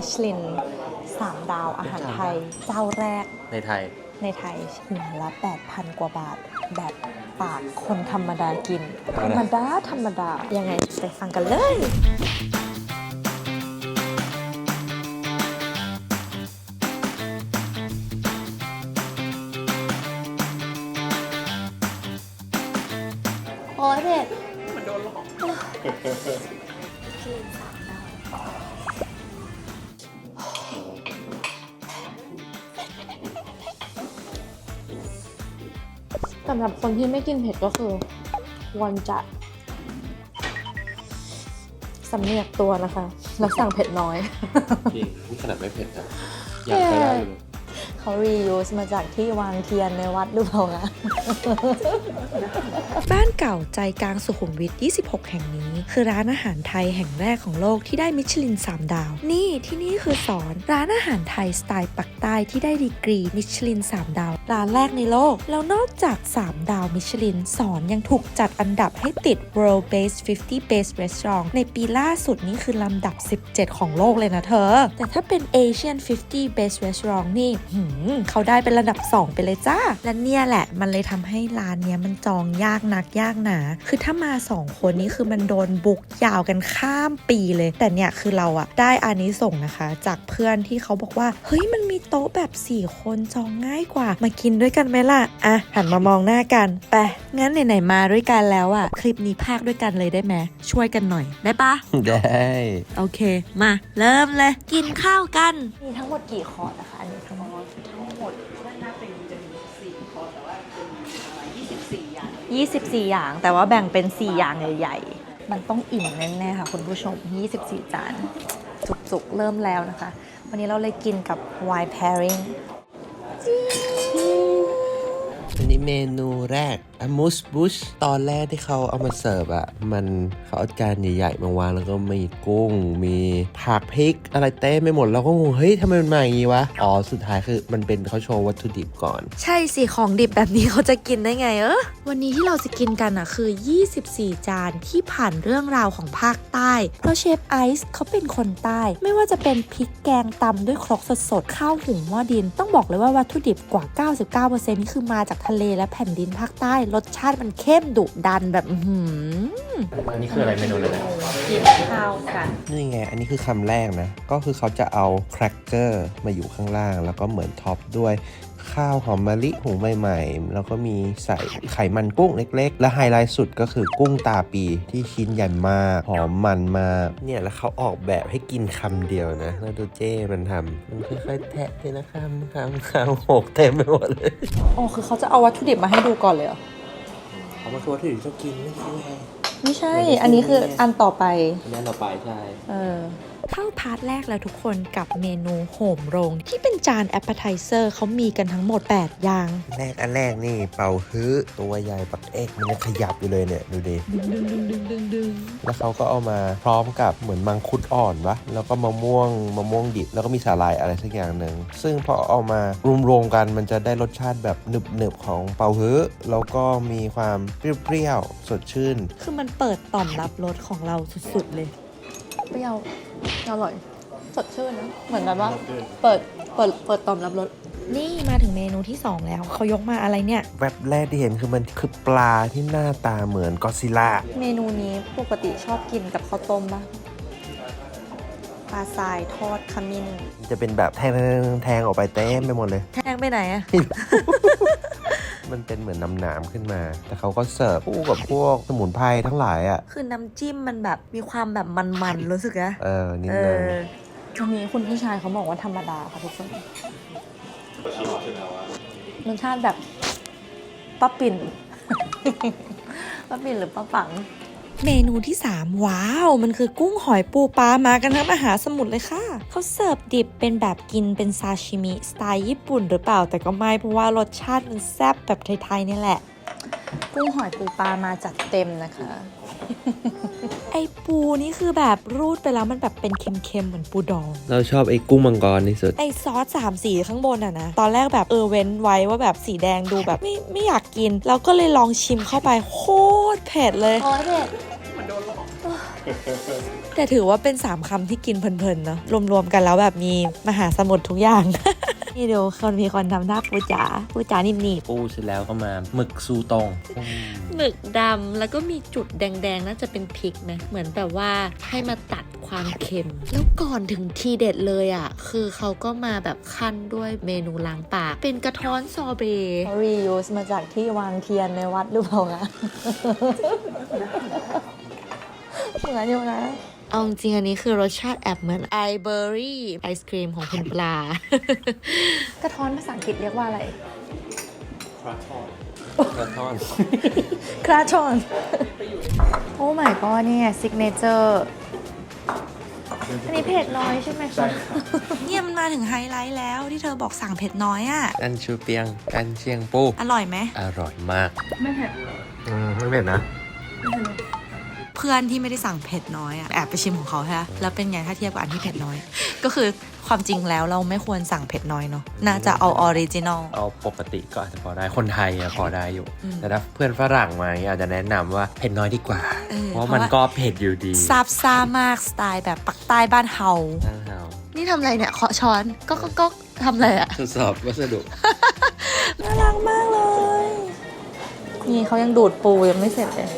มิชลินสามดาวอาหารไทย เจ้าแรกในไทย ในไทยหัวละ8,000 กว่าบาท แบบปากคนธรรมดากิน ธรรมดา ธรรมดา ยังไงไปฟังกันเลย สำหรับคนที่ไม่กินเผ็ดก็คือควรจะสำเนียกตัวนะคะ แล้วสั่งเผ็ดน้อย จริงนี่ขนาดไม่เผ็ดนะอยากใช้ได้เลย เขา reuse มาจากที่วางเทียนในวัดหรือเปล่าคะบ้านเก่าใจกลางสุขุมวิท 26 แห่งนี้ คือร้านอาหารไทยแห่งแรกของโลกที่ได้มิชลิน 3 ดาว นี่ที่นี่คือสอนร้านอาหารไทยสไตล์ปักใต้ที่ได้ดีกรีมิชลิน 3 ดาว ร้านแรกในโลก แล้วนอกจาก 3 ดาวมิชลิน สอนยังถูกจัดอันดับให้ติด World Best 50 Best Restaurant ในปีล่าสุดนี้คือลำดับ 17 ของโลกเลยนะเธอ แต่ถ้าเป็น Asian 50 Best Restaurant นี่เขาได้เป็นระดับ 2 ไปเลยจ้า และเนี่ยแหละมันเลยทำให้ร้านเนี้ยมันจองยากนักยากหนา คือถ้ามา 2 คนนี้คือมันโดนบุกยาวกันข้ามปีเลย แต่เนี่ยคือเราอะได้อานิส่งส์นะคะ จากเพื่อนที่เขาบอกว่า เฮ้ยมันมีโต๊ะแบบ 4 คนจองง่ายกว่า มากินด้วยกันไหมล่ะ อะ หันมามองหน้ากัน ไป งั้นไหนๆมาด้วยกันแล้วอะคลิปนี้พากด้วยกันเลยได้ไหมช่วยกันหน่อยได้ปะได้ โอเค มา เริ่มเลย กินข้าวกัน มีทั้งหมดกี่คอร์สนะคะอันนี้ทั้งหมดทั้งหมดด้านหน้าเป็นจะมีสี่คอร์สแต่ว่าเป็น24อย่าง24อย่างแต่ว่าแบ่งเป็น4อย่างใหญ่ๆ มันต้องอิ่มแน่ๆค่ะคุณผู้ชม24จานจุกๆ เริ่มแล้วนะคะ วันนี้เราเลยกินกับ wine pairing อันนี้เมนูแรกอมูสบุชตอนแรกที่เขาเอามาเสิร์ฟอะมันเขาเอาจานใหญ่ๆมาวางแล้วก็มีกุ้ง มีผักพริก อะไรเต้ไม่หมดเราก็งงเฮ้ยทำไมมันมาอย่างงี้วะ อ๋อ สุดท้ายคือมันเป็นเขาโชว์วัตถุดิบก่อน ใช่สิของดิบแบบนี้เขาจะกินได้ไงเออวันนี้ที่เราจะกินกันอะคือ 24 จานที่ผ่านเรื่องราวของภาคใต้ เพราะเชฟไอซ์เขาเป็นคนใต้ ไม่ว่าจะเป็นพริกแกงตำด้วยครกสดๆข้าวหุงหม้อดิน ต้องบอกเลยว่าวัตถุดิบกว่า 99%นี่คือมาจากทะเลและแผ่นดินภาคใต้ รสชาติมันเข้มดุดันแบบอื้อหืออันนี้คืออะไรเมนูเลยนะกินข้าวกัน นี่ไง อันนี้คือคำแรกนะ ก็คือเขาจะเอาแครกเกอร์มาอยู่ข้างล่าง แล้วก็เหมือนท็อปด้วย ข้าวหอมมะลิหุงใหม่ๆ แล้วก็มีใส่ไขมันกุ้งเล็ก ๆ และไฮไลท์สุดก็คือกุ้งตาปีที่ชิ้นใหญ่มากหอมมันมากเนี่ยแล้วเขาออกแบบให้กินคำเดียวนะแล้วดูเจ้มันทำมันค่อยๆแทะเลยนะคำคำคำหกเต็มไปหมดเลยอ๋อคือเขาจะเอาวัตถุดิบมาให้ดูก่อนเลยเหรอเอามาคือวัตถุดิบที่ต้องกินไม่ใช่ ไงไม่ใช่ อันนี้คืออันต่อไป อันนี้ต่อไปใช่ เออเข้าพาร์ทแรกแล้วทุกคนกับเมนูโหมโรง ที่เป็นจานแอปเปอร์ไทเซอร์เขามีกันทั้งหมด 8 อย่าง แรกอันแรกนี่เป่าฮื้อตัวใหญ่ปักเอกมันยังขยับอยู่เลยเนี่ย ดูดิดึงดึงดึงดึงดึงดึงแล้วเขาก็เอามาพร้อมกับเหมือนมังคุดอ่อนวะแล้วก็มะม่วงมะม่วงดิบแล้วก็มีสาหร่ายอะไรสักอย่างหนึ่งซึ่งพอเอามารวมๆกันมันจะได้รสชาติแบบหนึบๆของเป่าฮื้อแล้วก็มีความเปรี้ยวๆสดชื่น คือมันเปิดต่อมรับรสของเราสุดๆเลย เปรี้ยวอร่อย สดชื่นนะ เหมือนกันว่า เปิด เปิด เปิดต่อมรับรส นี่มาถึงเมนูที่ 2 แล้ว เขายกมาอะไรเนี่ย แวบแรกที่เห็นคือมันคือปลาที่หน้าตาเหมือนกอดซิลล่า เมนูนี้ปกติชอบกินกับข้าวต้มปะปลาทรายทอดขมิ้น จะเป็นแบบแทงๆแทงออกไปเต็มไปหมดเลย แทงไปไหนอะ มันเป็นเหมือนน้ำหนามขึ้นมา แต่เขาก็เสิร์ฟคู่กับพวกสมุนไพรทั้งหลายอะ คือน้ำจิ้มมันแบบมีความแบบมันๆรู้สึกอะเออ นิดเอนึงอ ตรงนี้คุณผู้ชายเขาบอกว่าธรรมดาค่ะทุกคนรสชาติแบบป้าปิ่น ป้าปิ่นหรือป้าปัง เมนูที่ 3 ว้าว มันคือกุ้งหอยปูปลามากันทั้งมหาสมุทรเลยค่ะ เขาเสิร์ฟดิบเป็นแบบกินเป็นซาชิมิสไตล์ญี่ปุ่นหรือเปล่า แต่ก็ไม่เพราะว่ารสชาติมันแซ่บแบบไทยๆนี่แหละ กุ้งหอยปูปลามาจัดเต็มนะคะ ไอปูนี่คือแบบรูดไปแล้วมันแบบเป็นเค็มๆเหมือนปูดอง เราชอบไอ้กุ้งมังกรที่สุด ไอซอสสามสีข้างบนอะนะ ตอนแรกแบบเออเว้นไว้ว่าแบบสีแดงดูแบบไม่ไม่อยากกิน แล้วก็เลยลองชิมเข้าไปโคตรเผ็ดเลยโคตรเผ็ด แต่ถือว่าเป็น 3คำที่กินเพลินๆเนาะรวมๆกันแล้วแบบมีมหาสมุทรทุกอย่างนี่เดี๋ยวคนมีคนทำหน้าปูจ๋าปูจ๋านิ่มปูเสร็จแล้วก็มาหมึกซูตงๆหมึกดำแล้วก็มีจุดแดงๆน่าจะเป็นพริกนะเหมือนแบบว่าให้มาตัดความเค็ม แล้วก่อนถึงทีเด็ดเลยอะ คือเขาก็มาแบบขั้นด้วยเมนูล้างปาก เป็นกระท้อนซอเบต์ reuse มาจากที่วางเทียนในวัดหรือเปล่าคะ เหมือนอยู่นะ เอาจริงๆอันนี้คือรสชาติแอบเหมือนไอเบอรี่ไอศครีมของคุณปลา กระท้อนภาษาอังกฤษเรียกว่าอะไรกระท่อนคราชอน โอ้ my god เนี่ย signature อันนี้เผ็ดน้อยใช่ไหมคะเนี่ยมันมาถึงไฮไลท์แล้วที่เธอบอกสั่งเผ็ดน้อยอะ กันชูเปียง กันเชียงปู อร่อยไหม อร่อยมาก ไม่เผ็ด อืม ไม่เผ็ดนะเพื่อนที่ไม่ได้สั่งเผ็ดน้อยอะแอบไปชิมของเขาใช่ไหมแล้วเป็นไงถ้าเทียบกับอันที่เผ็ดน้อย ก็คือความจริงแล้วเราไม่ควรสั่งเผ็ดน้อยเนาะน่าจะเอาออริจินอลเอาปกติก็อาจจะพอได้คนไทยอะพอได้อยู่อืมแต่ถ้าเพื่อนฝรั่งมาอาจจะแนะนำว่าเผ็ดน้อยดีกว่าเออเพราะเพราะมันว่าก็เผ็ดอยู่ดีซาบซ่ามากสไตล์แบบปักใต้บ้านเฮาตั้งเฮานี่ทำอะไรเนี่ยเคาะช้อนก็ก็ก็ทำอะไรอะทดสอบวัสดุน่ารักมากเลย นี่เขายังดูดปูยังไม่เสร็จเลย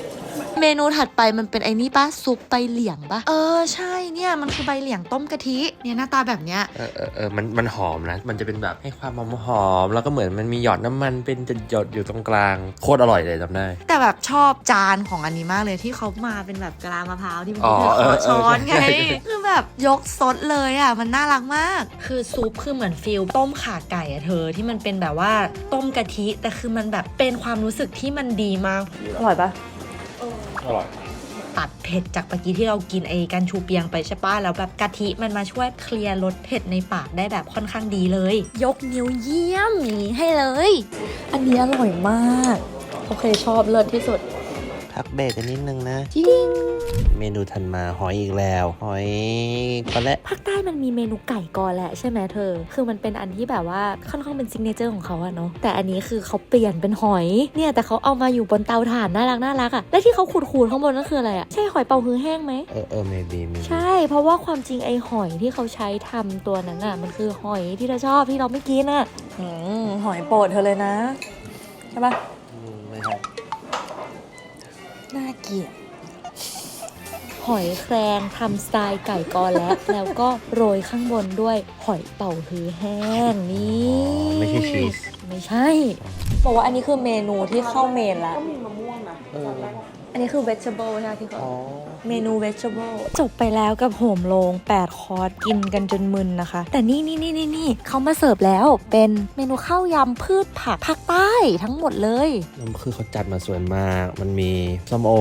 เมนูถัดไปมันเป็นไอ้นี่ปะซุปใบเหลียงปะเออใช่เนี่ยมันคือใบเหลียงต้มกะทิเนี่ยหน้าตาแบบเนี้ยเออเออเออมันมันหอมนะ มันจะเป็นแบบให้ความหอมหอมๆแล้วก็เหมือนมันมีหยอดน้ำมันเป็นหยดๆอยู่ตรงกลางโคตรอร่อยเลยจำได้ แต่แบบชอบจานของอันนี้มากเลยที่เขามาเป็นแบบกะลามะพร้าวที่มันอ๋อคือเออเคาะช้อนเออไงใช่คือแบบยกซดเลยอะมันน่ารักมาก คือซุปคือเหมือนฟิลต้มขาไก่อะเธอที่มันเป็นแบบว่าต้มกะทิแต่คือมันแบบเป็นความรู้สึกที่มันดีมากอร่อยปะ อร่อย ตัดเผ็ดจากเมื่อกี้ที่เรากินไอ้กันชูเปียงไปใช่ปะแล้วแบบกะทิมันมาช่วยเคลียร์รสเผ็ดในปากได้แบบค่อนข้างดีเลย ยกนิ้วเยี่ยมอย่างนี้ให้เลย อันนี้อร่อยมาก โอเคชอบเลิศที่สุด พักเบรกกันนิดนึงนะ จริง เมนูทันมาหอยอีกแล้วหอยปลาและภาคใต้มันมีเมนูไก่กอแหละใช่ไหมเธอ คือมันเป็นอันที่แบบว่าค่อนข้างเป็นซิกเนเจอร์ของเขาอะเนาะแต่อันนี้คือเขาเปลี่ยนเป็นหอยเนี่ยแต่เขาเอามาอยู่บนเตาถ่านน่ารักน่ารักอะและที่เขาขูดๆข้างบนนั่นคืออะไรอะใช่หอยเป่าฮื้อแห้งไหมเออเออเมบีมีใช่ เพราะว่าความจริงไอหอยที่เขาใช้ทำตัวนั้นอะมันคือหอยที่เราชอบที่เราไม่กินอะอืมหอยโปรดเธอเลยนะใช่ปะไม่ใช่น่าเกลียด หอยแครงทำสไตล์ไก่กอและ แล้วก็โรยข้างบนด้วยหอยเป่าฮื้อแห้งนี่อ๋อไม่ใช่ชีส ไม่ใช่ บอกว่าอันนี้คือเมนูที่เข้าเมนละเออ อันนี้คือ vegetable ใช่ไหมที่เขาอ๋อ เมนู vegetable จบไปแล้วกับโหมโลง8 คอร์สกินกันจนมึนนะคะ แต่นี่นี่นี่นี่นี่เขามาเสิร์ฟแล้วเป็นเมนูข้าวยำพืชผักภาคใต้ทั้งหมดเลยแล้วคือเขาจัดมาสวยมาก มันมีส้มโอ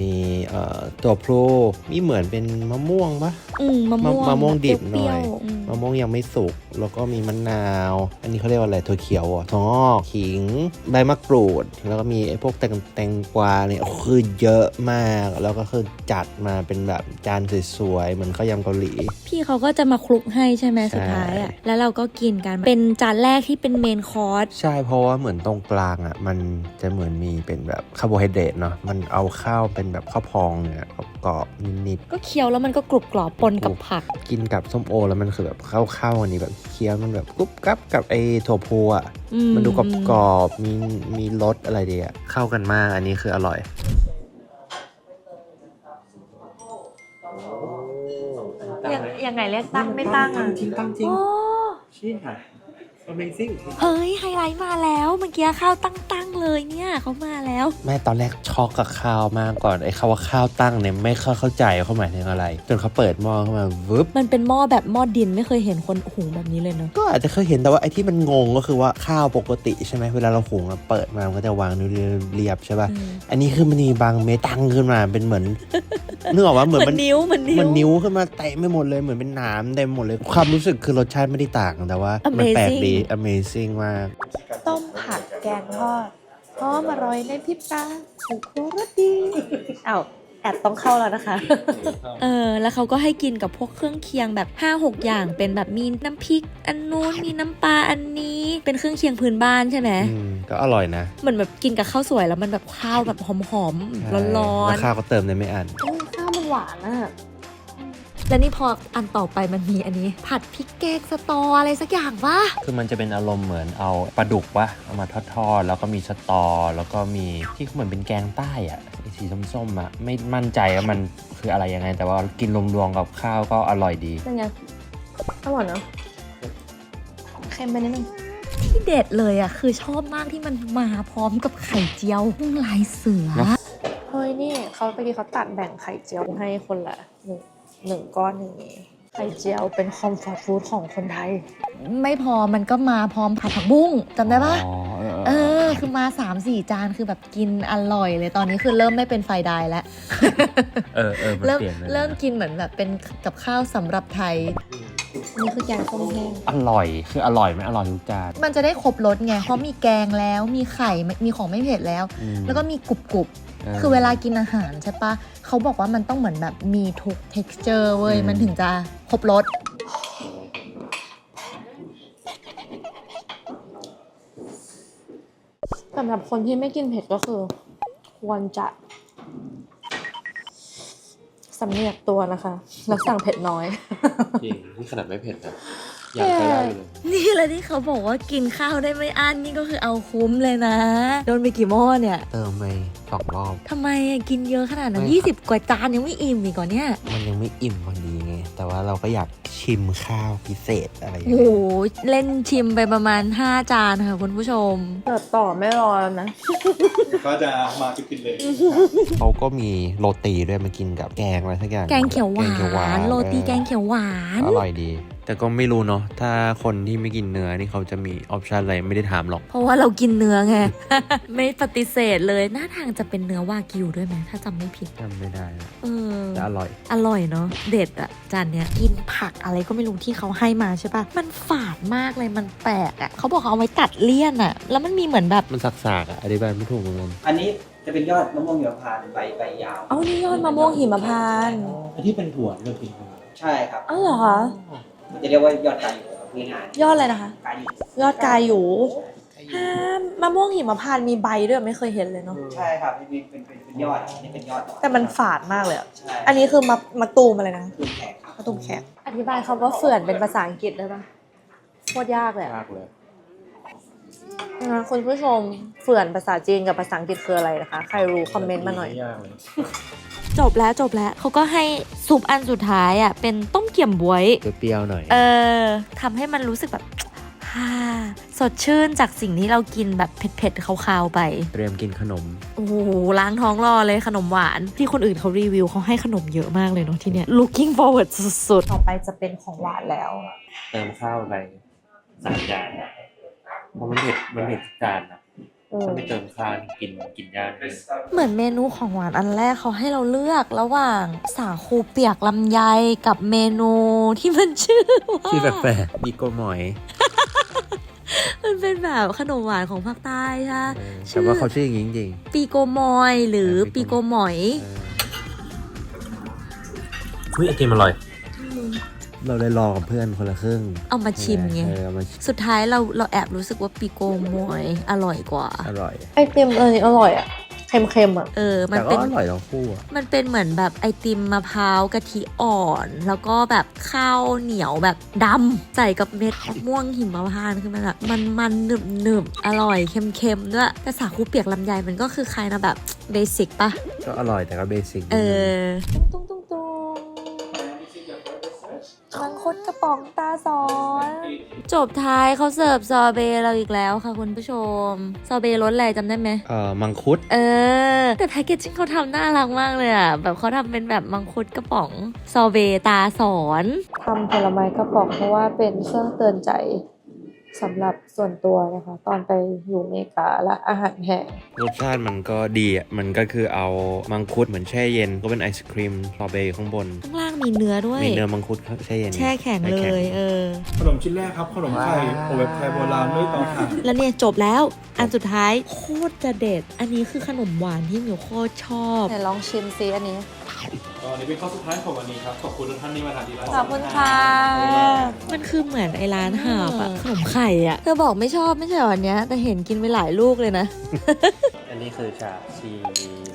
มีเอ่อตัวพลูมีเหมือนเป็นมะม่วงปะ อืมมะม่วงมะม่วงดิบหน่อย เปรี้วๆอืมมะม่วงยังไม่สุก แล้วก็มีมะนาว อันนี้เขาเรียกว่าอะไรถั่วเขียวอะถั่วงอกขิง ใบมะกรูด แล้วก็มีไอ้พวกแตงแตงกวาเนี่ยโอ้โหคือเยอะมาก แล้วก็คือจัดมาเป็นแบบจานสวยๆเหมือนข้าวยำเกาหลี พี่เขาก็จะมาคลุกให้ใช่ไหมใช่สุดท้ายอะแล้วเราก็กินกันเป็นจานแรกที่เป็นเมนคอร์สใช่เพราะว่าเหมือนตรงกลางอะมันจะเหมือนมีเป็นแบบคาร์โบไฮเดรตเนาะมันเอาข้าวเป็นแบบข้าวพองเนี่ยกรอบๆนิดก็เคี้ยวแล้วมันก็กรุบกรอบปนกับผักๆกินกับส้มโอแล้วมันคือแบบเข้าๆอันนี้แบบเคี้ยวมันแบบกรุบกรับกับไอ้ถั่วพูอะอืมันดูกรอบๆมีมีรสอะไรดีอะเข้ากันมากอันนี้คืออร่อย ยังยังไงเรียกตั้งไม่ตั้งอะ จริงตั้งจริงโอ้ ชี้ค่ะ Amazing เฮ้ยไฮไลท์มาแล้วเมื่อกี้ข้าวตั้งๆเลยเนี่ยเขามาแล้ว แม่ตอนแรกช็อกกับข้าวมากก่อนไอ้คำว่าข้าวตั้งเนี่ยไม่เข้าเข้าใจเขาหมายถึงอะไร จนเขาเปิดหม้อเข้ามาวึบมันเป็นหม้อแบบหม้อดินไม่เคยเห็นคนหุงแบบนี้เลยเนาะก็อาจจะเคยเห็นแต่ว่าไอ้ที่มันงงก็คือว่าข้าวปกติใช่ไหมเวลาเราหุงอะเปิดมามันก็จะวางนิ้วเรียบๆใช่ป่ะอืมอันนี้คือมันมีบางเม็ดตั้งขึ้นมาเป็นเหมือนนึกออกว่าเหมือนเหมืมัอนนนิ้วเหมือนนิ้วมันนิ้วขึ้นมาเต็มไปหมดเลยเหมือนเป็นหน้ำเต็มหมดเลยความรู้สึกคือรสชาติไม่ได้ต่างแต่ว่ามันแปลกดี Amazing มาก ต้มผักแกงทอดหอมอร่อยในพริบตาถูกโครสดีอ้าวแอดต้องเข้าแล้วนะคะ เออ แล้วเขาก็ให้กินกับพวกเครื่องเคียงแบบ 5 6 อย่าง เป็นแบบมีน้ำพริก อันนู้น มีน้ำปลาอันนี้ เป็นเครื่องเคียงพื้นบ้านใช่ไหมอืมก็อร่อยนะ เหมือนแบบกินกับข้าวสวยแล้วมันแบบข้าวแบบหอมๆ ร้อนแล้วข้าวก็เติมได้ไม่อันโอ้ข้าวมันหวานอะ และนี่พออันต่อไปมันมีอันนี้ ผัดพริกแกงสตออะไรสักอย่างวะคือมันจะเป็นอารมณ์เหมือนเอาปลาดุกวะเอามาทอดๆแล้วก็มีสตอ แล้วก็มีที่เหมือนเป็นแกงใต้อะไอ้สีส้มๆอะไม่มั่นใจว่ามันคืออะไรยังไง แต่ว่ากินรวมๆกับข้าวก็อร่อยดีเป็นไงอร่อยเนอะเค็มไปนิดนึงที่เด็ดเลยอะคือชอบมากที่มันมาพร้อมกับไข่เจียวนุ่งลายเสือเนอะเฮ้ยนี่เขาไปดีเขาตัดแบ่งไข่เจียวให้คนละหนึ่ง หนึ่งก้อนอย่างงี้ไข่เจียวเป็นคอมฟอร์ตฟู้ดของคนไทย ไม่พอมันก็มาพร้อมผัดผักบุ้งจำได้ปะอ๋อเออเอเออ อ คือมา3ามสี่จานคือแบบกินอร่อยเลยตอนนี้คือเริ่มไม่เป็นไฟไดายแล้ว เออเออมันเริ่มเปลี่ยนเลยนะเริ่มกินเหมือนแบบเป็นกับข้าวสำหรับไทย นี่คือแกงส้มแห้งอร่อยคืออร่อยไหมอร่อยทุกจานมันจะได้ครบรสไงเพราะมีแกงแล้วมีไข่มีของไม่เผ็ดแล้ว อืมแล้วก็มีกรุบกรุบๆ คือเวลากินอาหารใช่ปะเขาบอกว่ามันต้องเหมือนแบบมีทุก texture เว้ยอืมมันถึงจะครบรสสำหรับคนที่ไม่กินเผ็ดก็คือ ควรจะสำเนียกตัวนะคะ แล้วสั่งเผ็ดน้อย จริงนี่ขนาดไม่เผ็ดนะ ยังใช้ได้เลยนี่แหละที่เขาบอกว่ากินข้าวได้ไม่อั้นนี่ก็คือเอาคุ้มเลยนะ โดนไปกี่หม้อเนี่ย เติมไปสองรอบ ทำไมอะกินเยอะขนาดนั้นไม่ยี่สิบกว่าจานยังไม่อิ่มอีกก่อนเนี่ยมันยังไม่อิ่มพอดีไง แต่ว่าเราก็อยากชิมข้าวพิเศษอะไรอย่างโอ้เงี้ยโหเล่นชิมไปประมาณ 5 จานค่ะคุณผู้ชมเปิดต่อไม่รอแล้วนะ ก็จะมากินๆเลยเขาก็มีโรตีด้วยมากินกับแกงอะไรสักอย่างแกงเขียวหวแกงเขียวหวาาน นโรตีแกงเขียวหวาน อร่อยดี แต่ก็ไม่รู้เนาะถ้าคนที่ไม่กินเนื้อนี่เขาจะมีออปชันอะไรไม่ได้ถามหรอก เพราะว่าเรากินเนื้อไง ไม่ปฏิเสธเลยหน้าทางจะเป็นเนื้อวากิวด้วยไหมถ้าจำไม่ผิดจำไม่ได้นะเออแต่อร่อย อร่อยเนาะเด็ดอะจานเนี้ยกินผักอะไรก็ไม่รู้ที่เขาให้มาใช่ปะมันฝาดมากเลยมันแปลกอะเขาบอกเอาไว้ตัดเลี่ยนอะแล้วมันมีเหมือนแบบมันสักๆอะอธิบายไม่ถูกเหมือนกันอันนี้จะเป็นยอดมะม่วงหิมพานต์ใบใบยาว เอานี่ยอดมะม่วงหิมพานต์อันที่เป็นถั่วที่เรากินกันใช่ครับ อ้าวเหรอคะ มันจะเรียกว่ายอดกาอยู่ครับง่ายยอดอะไรนะคะ ๆกาอยู่ยอดกายอยู่ฮะมะม่วงหิมพานต์มีใบด้วยไม่เคยเห็นเลยเนาะใช่ครับนี่เป็นเป็นเป็นยอดอันนี่เป็นยอดแต่มันฝาดมากเลยอะใช่อันนี้คือมะมะตูมอะไรนะคือแขกครับมะตูมแขกอธิบายคำว่าเฟื่อนเป็นภาษาอังกฤษได้ปะโคตรยากเลยอะยากเลย นะคุณผู้ชมเฟื่อนภาษาจีนกับภาษาอังกฤษคืออะไรนะคะ ใครรู้คอมเมนต์มาหน่อยยากเลยจบแล้วจบแล้วเขาก็ให้ซุปอันสุดท้ายอะเป็นต้มเกี่ยมบวย เปรี้ยวๆหน่อย เออทำให้มันรู้สึกแบบฮ่าสดชื่นจากสิ่งที่เรากินแบบเผ็ดๆคาวๆไป เตรียมกินขนม โอ้โหล้างท้องรอเลยขนมหวาน ที่คนอื่นเขารีวิวเขาให้ขนมเยอะมากเลยเนาะที่เนี้ย looking forward สุดต่อไปจะเป็นของหวานแล้ว เติมข้าวไปสามจานอะ เพราะมันเผ็ดมันเผ็ดทุกจานนะถ้าไม่เติมข้าวนี่กินกินยากเลยๆเหมือนเมนูของหวานอันแรกเขาให้เราเลือกระหว่างสาคูเปียกลำไยกับเมนูที่มันชื่อว่าชื่อแปลกๆบีโกหมอย มันเป็นแบบขนมหวานของภาคใต้ใช่ปะเออชื่แต่อว่าเขาชื่ออย่างนี้จริงปีโกมอยหรือเออปีปีโกโกหมอยๆเออเฮ้ยไอติมอร่อย เราเลยรอกับเพื่อนคนละครึ่ง เอามาชิมไง เออเอามาชิมสุดท้ายเราเราแอบรู้สึกว่าปีโกมอยอร่อยกว่า อร่อย ไอติมเออนี่อร่อยอะ เค็มๆอะ เออ มันแต่เป็ก็น อร่อยทั้งคู่อะมันเป็นเหมือนแบบไอติมมะพร้าวกะทิอ่อน แล้วก็แบบข้าวเหนียวแบบดำใส่กับเม็ดมะม่วงหิมพานต์คือมันแบบมันมันหนึบหนึบๆอร่อยเค็มๆด้วยแต่สาคูเปียกลำไยมันก็คือคล้ายนะแบบเบสิกปะก็อร่อยแต่ก็เบสิกเออตุ้งตุ้งตุ้ง ป๋องตาสอน จบท้ายเขาเสิร์ฟซอเบต์เราอีกแล้วค่ะคุณผู้ชม ซอเบต์รสอะไรจำได้ไหม เอ่อมังคุด เออ แต่แพคเกจจิ้งเขาทำน่ารักมากเลยอะ แบบเขาทำเป็นแบบมังคุดกระป๋อง ซอเบต์ตาสอน ทำผลไม้กระป๋องเพราะว่าเป็นเครื่องเตือนใจ สำหรับส่วนตัวนะคะ ตอนไปอยู่อเมริกาและอาหารแห้งรสชาติมันก็ดีอะ มันก็คือเอามังคุดเหมือนแช่เย็น ก็เป็นไอศครีมสตรอเบอรี่ข้างบน ข้างล่างมีเนื้อด้วย มีเนื้อมังคุดแช่เย็น แช่แข็งเลย เออ ขนมชิ้นแรกครับ ขนมไข่โอเวฟไทยโบราณด้วยเตาถ่านแล้วเนี่ยจบแล้ว อันสุดท้ายโคตรจะเด็ด อันนี้คือขนมหวานที่หมิวโคตรชอบไหนลองชิมซิอันนี้ ก็อันนี้เป็นข้อสุดท้ายของวันนี้ครับขอบคุณทุกท่านที่มาทานที่ร้านขอบคุณค่ะ มันคือเหมือนไอ้ร้านหาบอะขนมไข่อะเธอบอกไม่ชอบไม่ใช่เหรออันเนี้ย แต่เห็นกินไปหลายลูกเลยนะแต่อันนี้คือชาชี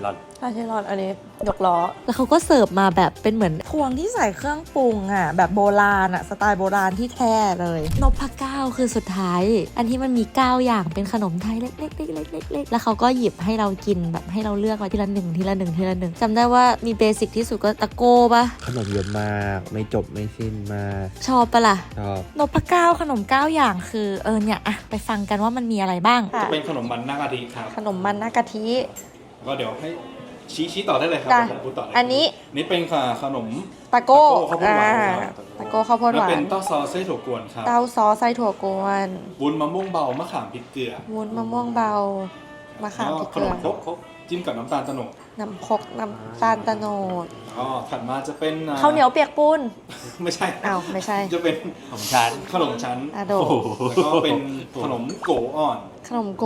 ลอนชาเชลอนอันนี้ยกล้อ แล้วเขาก็เสิร์ฟมาแบบเป็นเหมือนพวงที่ใส่เครื่องปรุงอะ แบบโบราณอะ สไตล์โบราณที่แท้เลยนพเก้าคือสุดท้าย อันที่มันมี9อย่างเป็นขนมไทยเล็กๆๆๆๆแล้วเขาก็หยิบให้เรากินแบบให้เราเลือกมาทีละหนึ่งทีละหนึ่งทีละหนึ่งจำได้ว่ามีเบสิกที่สุดก็ตะโก้ปะขนมเยอะมาก ไม่จบไม่สิ้นมากชอบปะล่ะชอบนพเก้าขนม9อย่างคือเออเนี่ยอะไปฟังกันว่ามันมีอะไรบ้าง จะเป็นขนมมันหน้ากะทิครับขนมมันหน้ากะทิ ก็เดี๋ยวให้ ชี้ชี้ต่อได้เลยครับได้ผมพูดต่อเลยอันนี้ นี่เป็นค่ะขนมตะโก้ตะโก้ข้าวโพดหวานอ่าครับตะโก้ข้าวโพดหแล้ววาเป็นนเต้าซอสไส้ถั่วกวนครับเต้าซอสไส้ถั่วกวนวุ้นมะม่วงเบามะขามพริกเกลือวุ้นมะม่วงเบามะขามแล้วพริกขเกลืนอมครกครกจิ้มกับน้ำตาลตะโนดน้ำครกน้ำตาลตะโนดอ๋อถัดมาจะเป็นอ่ข้าวเหนียวเปียกปูนไม่ใช่อ้าวไม่ใช่ จะเป็นของฉันขนมชั้นอะโด แล้วก็เป็นขนมโกอ่อน ขนมโก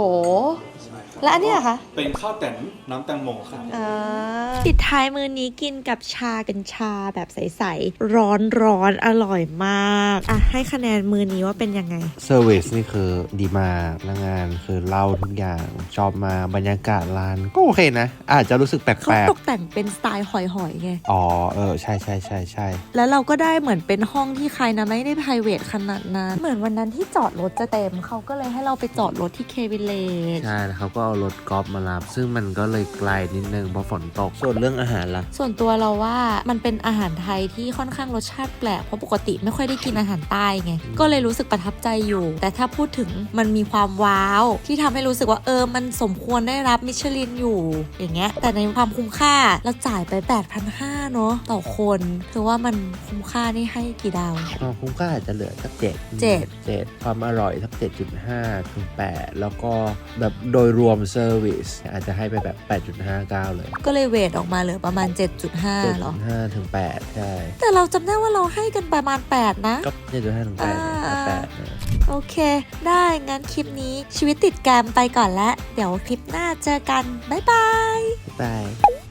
ใช่ครับ และอันเนี้ยเหรอคะเป็นข้าวแต่นน้ำแตงโมครับ อ่าปิดท้ายมือนี้กินกับชากันชาแบบใสๆ ร้อนร้อนๆอร่อยมาก อะ ให้คะแนนมือนี้ว่าเป็นยังไง เซอร์วิสนี่คือดีมากแล้วงานคือเล่าทุกอย่าง ชอบมากบรรยากาศร้านก็โอเคนะ อาจจะรู้สึกแปเขาลกตกแต่งเป็นสไตล์หอยๆไง ๆ อ๋อ เออ ใช่ใช่ใช่ใช่ แล้วเราก็ได้เหมือนเป็นห้องที่ใครนะไม่ได้ p r i v a t ขนาดนั้น เหมือนวันนั้นที่จอดรถจะเต็มเขาก็เลยให้เราไปจอดรถที่เควิเลจ ใช่ แล้วเขาก็เอารถกอล์ฟมารับ ซึ่งมันก็เลยไกลนิดนึงเพราะฝนตก ส่วนเรื่องอาหารล่ะ ส่วนตัวเราว่ามันเป็นอาหารไทยที่ค่อนข้างรสชาติแปลกเพราะปกติไม่ค่อยได้กินอาหารใต้ไง ก็เลยรู้สึกประทับใจอยู่ แต่ถ้าพูดถึงมันมีความว้าว ที่ทำให้รู้สึกว่าเออ มันสมควรได้รับมิชลินอยู่ อย่างเงี้ย แต่ในความคุ้มค่าเราจ่ายไป 8,500เนาะต่อคนถือว่ามันคุ้มค่านี่ให้กี่ดาวความคุ้มค่าอาจจะเหลือสักเจ็ดเจ็ดเจ็ดความอร่อยสักเจ็ดจุดห้าถึงแปดแล้วก็แบบโดยรวมเซอร์วิสอาจจะให้ไปแบบแปดจุดห้าเก้าเลย ก็เลยเวทออกมาเหลือประมาณ 7.5เจ็ดเหรจุอดห้าถึงแปดใช่ แต่เราจำได้ว่าเราให้กันประมาณ 8 นะก็เจ็ดจุดห้าถึงแปดอ่าแปดนะโอเค ได้งั้นคลิปนี้ชีวิตติดแกรมไปก่อนแล้ว เดี๋ยวคลิปหน้าเจอกัน บ๊ายบายบ๊ายบาย